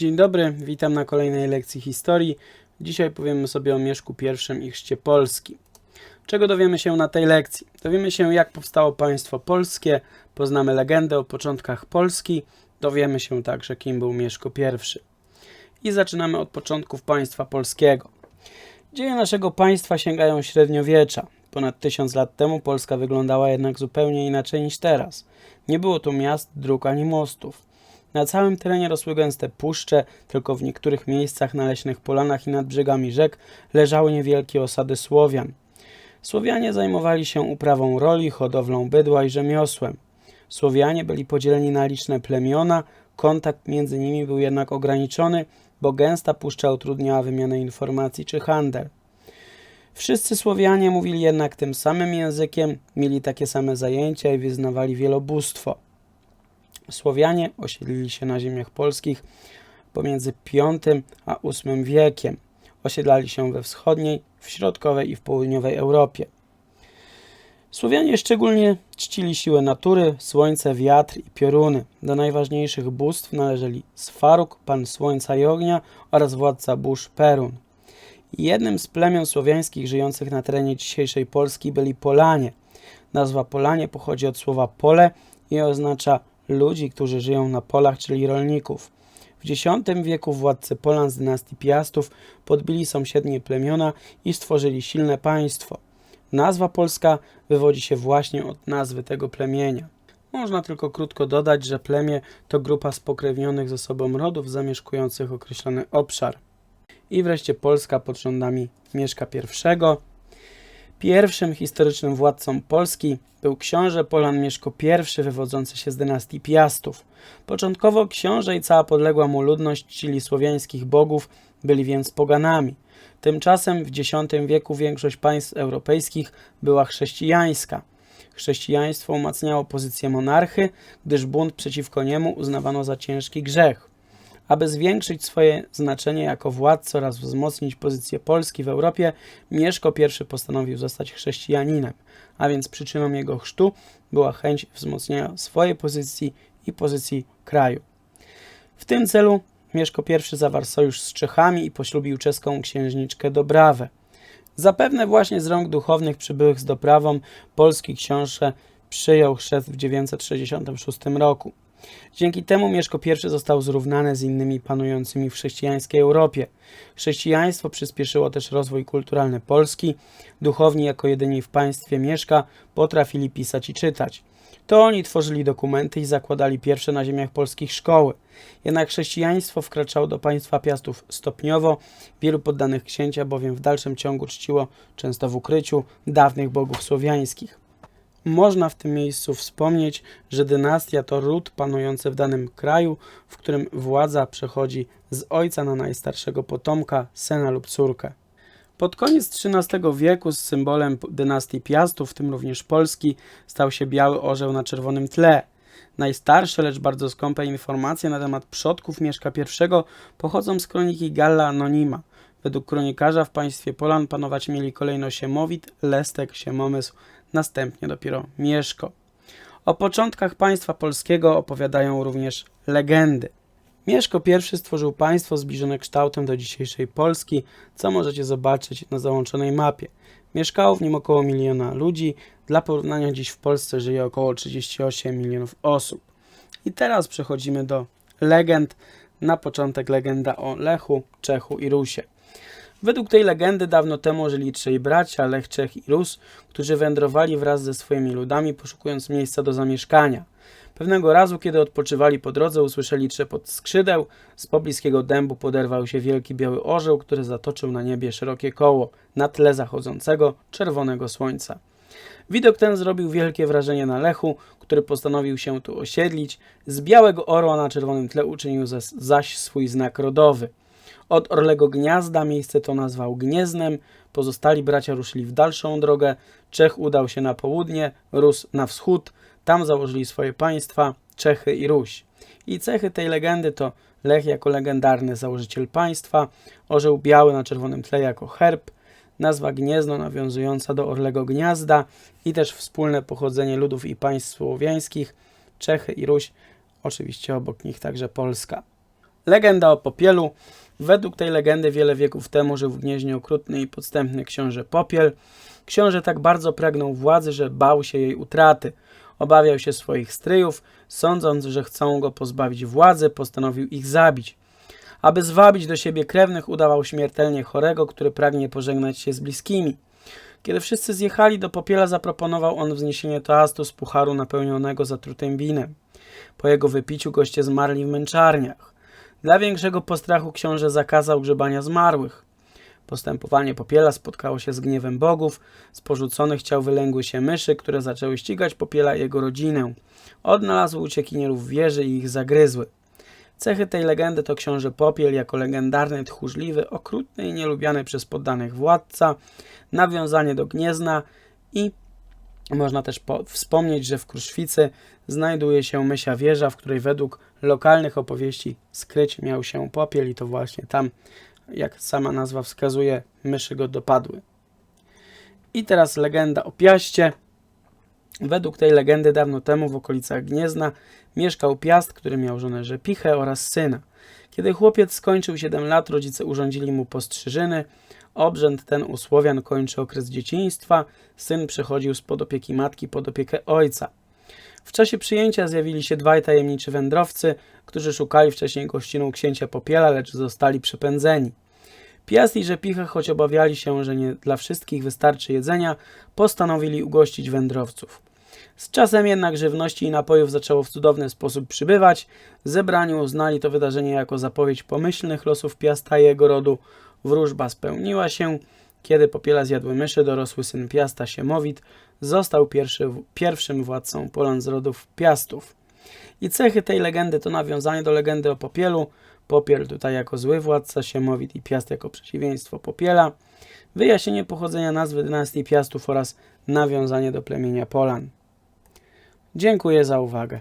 Dzień dobry, witam na kolejnej lekcji historii. Dzisiaj powiemy sobie o Mieszku I i chrzcie Polski. Czego dowiemy się na tej lekcji? Dowiemy się, jak powstało państwo polskie, poznamy legendę o początkach Polski, dowiemy się także, kim był Mieszko I. I zaczynamy od początków państwa polskiego. Dzieje naszego państwa sięgają średniowiecza. Ponad tysiąc lat temu Polska wyglądała jednak zupełnie inaczej niż teraz. Nie było tu miast, dróg ani mostów. Na całym terenie rosły gęste puszcze, tylko w niektórych miejscach na leśnych polanach i nad brzegami rzek leżały niewielkie osady Słowian. Słowianie zajmowali się uprawą roli, hodowlą bydła i rzemiosłem. Słowianie byli podzieleni na liczne plemiona, kontakt między nimi był jednak ograniczony, bo gęsta puszcza utrudniała wymianę informacji czy handel. Wszyscy Słowianie mówili jednak tym samym językiem, mieli takie same zajęcia i wyznawali wielobóstwo. Słowianie osiedlili się na ziemiach polskich pomiędzy V a VIII wiekiem. Osiedlali się we wschodniej, w środkowej i w południowej Europie. Słowianie szczególnie czcili siłę natury, słońce, wiatr i pioruny. Do najważniejszych bóstw należeli Sfaruk, pan słońca i ognia oraz władca burz Perun. Jednym z plemion słowiańskich żyjących na terenie dzisiejszej Polski byli Polanie. Nazwa Polanie pochodzi od słowa pole i oznacza ludzi, którzy żyją na polach, czyli rolników. W X wieku władcy Polan z dynastii Piastów podbili sąsiednie plemiona i stworzyli silne państwo. Nazwa polska wywodzi się właśnie od nazwy tego plemienia. Można tylko krótko dodać, że plemię to grupa spokrewnionych ze sobą rodów zamieszkujących określony obszar. I wreszcie Polska pod rządami Mieszka I Pierwszym historycznym władcą Polski był książę Polan Mieszko I wywodzący się z dynastii Piastów. Początkowo książę i cała podległa mu ludność czcili słowiańskich bogów, byli więc poganami. Tymczasem w X wieku większość państw europejskich była chrześcijańska. Chrześcijaństwo umacniało pozycję monarchy, gdyż bunt przeciwko niemu uznawano za ciężki grzech. Aby zwiększyć swoje znaczenie jako władca oraz wzmocnić pozycję Polski w Europie, Mieszko I postanowił zostać chrześcijaninem, a więc przyczyną jego chrztu była chęć wzmocnienia swojej pozycji i pozycji kraju. W tym celu Mieszko I zawarł sojusz z Czechami i poślubił czeską księżniczkę Dobrawę. Zapewne właśnie z rąk duchownych przybyłych z doprawą polski książę przyjął chrzest w 966 roku. Dzięki temu Mieszko I został zrównany z innymi panującymi w chrześcijańskiej Europie. Chrześcijaństwo przyspieszyło też rozwój kulturalny Polski. Duchowni jako jedyni w państwie Mieszka potrafili pisać i czytać. To oni tworzyli dokumenty i zakładali pierwsze na ziemiach polskich szkoły. Jednak chrześcijaństwo wkraczało do państwa Piastów stopniowo. Wielu poddanych księcia bowiem w dalszym ciągu czciło, często w ukryciu, dawnych bogów słowiańskich. Można w tym miejscu wspomnieć, że dynastia to ród panujący w danym kraju, w którym władza przechodzi z ojca na najstarszego potomka, syna lub córkę. Pod koniec XIII wieku z symbolem dynastii Piastów, w tym również Polski, stał się biały orzeł na czerwonym tle. Najstarsze, lecz bardzo skąpe informacje na temat przodków Mieszka I pochodzą z kroniki Galla Anonima. Według kronikarza w państwie Polan panować mieli kolejno Siemowit, Lestek, Siemomysł, następnie dopiero Mieszko. O początkach państwa polskiego opowiadają również legendy. Mieszko I stworzył państwo zbliżone kształtem do dzisiejszej Polski, co możecie zobaczyć na załączonej mapie. Mieszkało w nim około miliona ludzi, dla porównania dziś w Polsce żyje około 38 milionów osób. I teraz przechodzimy do legend. Na początek legenda o Lechu, Czechu i Rusie. Według tej legendy dawno temu żyli trzej bracia, Lech, Czech i Rus, którzy wędrowali wraz ze swoimi ludami, poszukując miejsca do zamieszkania. Pewnego razu, kiedy odpoczywali po drodze, usłyszeli trzepot skrzydeł. Z pobliskiego dębu poderwał się wielki biały orzeł, który zatoczył na niebie szerokie koło na tle zachodzącego czerwonego słońca. Widok ten zrobił wielkie wrażenie na Lechu, który postanowił się tu osiedlić. Z białego orła na czerwonym tle uczynił zaś swój znak rodowy. Od Orlego Gniazda miejsce to nazwał Gnieznem. Pozostali bracia ruszyli w dalszą drogę. Czech udał się na południe, Rus na wschód. Tam założyli swoje państwa, Czechy i Ruś. I cechy tej legendy to Lech jako legendarny założyciel państwa, orzeł biały na czerwonym tle jako herb, nazwa Gniezno nawiązująca do Orlego Gniazda i też wspólne pochodzenie ludów i państw słowiańskich, Czechy i Ruś, oczywiście obok nich także Polska. Legenda o Popielu. Według tej legendy wiele wieków temu żył w gnieźnie okrutny i podstępny książę Popiel. Książę tak bardzo pragnął władzy, że bał się jej utraty. Obawiał się swoich stryjów, sądząc, że chcą go pozbawić władzy, postanowił ich zabić. Aby zwabić do siebie krewnych, udawał śmiertelnie chorego, który pragnie pożegnać się z bliskimi. Kiedy wszyscy zjechali do popiela, zaproponował on wzniesienie toastu z pucharu napełnionego zatrutym winem. Po jego wypiciu goście zmarli w męczarniach. Dla większego postrachu książę zakazał grzebania zmarłych. Postępowanie popiela spotkało się z gniewem bogów. Z porzuconych ciał wylęgły się myszy, które zaczęły ścigać popiela i jego rodzinę. Odnalazł uciekinierów wieży i ich zagryzły. Cechy tej legendy to książę Popiel jako legendarny, tchórzliwy, okrutny i nielubiany przez poddanych władca, nawiązanie do Gniezna i można też po- wspomnieć, że w Kruszwicy znajduje się Mysia Wieża, w której według lokalnych opowieści skryć miał się Popiel i to właśnie tam, jak sama nazwa wskazuje, myszy go dopadły. I teraz legenda o Piaście. Według tej legendy dawno temu w okolicach Gniezna mieszkał Piast, który miał żonę Rzepichę oraz syna. Kiedy chłopiec skończył 7 lat, rodzice urządzili mu postrzyżyny. Obrzęd ten u Słowian kończy okres dzieciństwa. Syn przechodził spod opieki matki pod opiekę ojca. W czasie przyjęcia zjawili się dwaj tajemniczy wędrowcy, którzy szukali wcześniej gościną księcia Popiela, lecz zostali przepędzeni. Piast i Rzepicha, choć obawiali się, że nie dla wszystkich wystarczy jedzenia, postanowili ugościć wędrowców. Z czasem jednak żywności i napojów zaczęło w cudowny sposób przybywać. Zebrani uznali to wydarzenie jako zapowiedź pomyślnych losów Piasta i jego rodu. Wróżba spełniła się. Kiedy popiela zjadły myszy, dorosły syn Piasta, Siemowit, został pierwszy, pierwszym władcą Polan z rodów Piastów. I cechy tej legendy to nawiązanie do legendy o Popielu. Popiel tutaj jako zły władca, Siemowit i Piast jako przeciwieństwo Popiela. Wyjaśnienie pochodzenia nazwy dynastii Piastów oraz nawiązanie do plemienia Polan. Dziękuję za uwagę.